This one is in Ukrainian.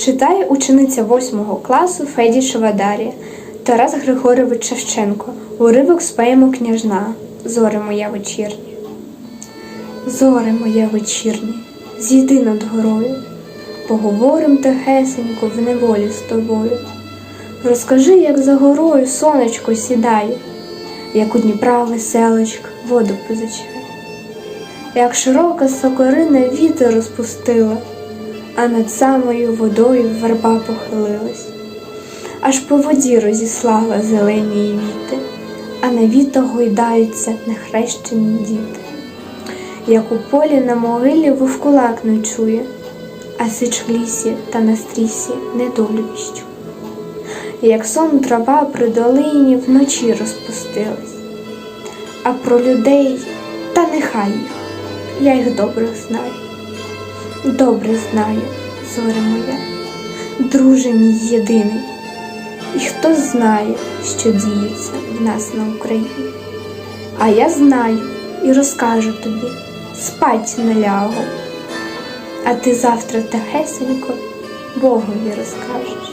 Читає учениця 8 класу Федішева Дар'я Тарас Григорович Шевченко. Уривок з поеми княжна. Зоре моя вечірня. Зоре моя вечірня, зійди над горою, поговорим тихесенько в неволі з тобою. Розкажи, як за горою сонечко сідає, як у Дніпра веселочка воду позичає, як широка сокорина вітер розпустила, а над самою водою верба похилилась, аж по воді розіслала зелені віти, а на вітах гойдаються нехрещені діти. Як у полі на могилі вовкулак ночує, а сич в лісі та на стрісі недолю. Як сон трава при долині вночі розпустилась, а про людей та нехай їх, я їх добре знаю. Добре знаю, зоре моя, друже мій єдиний, і хто знає, що діється в нас на Україні. А я знаю і розкажу тобі, спать не лягу, а ти завтра тихесенько Богові розкажеш.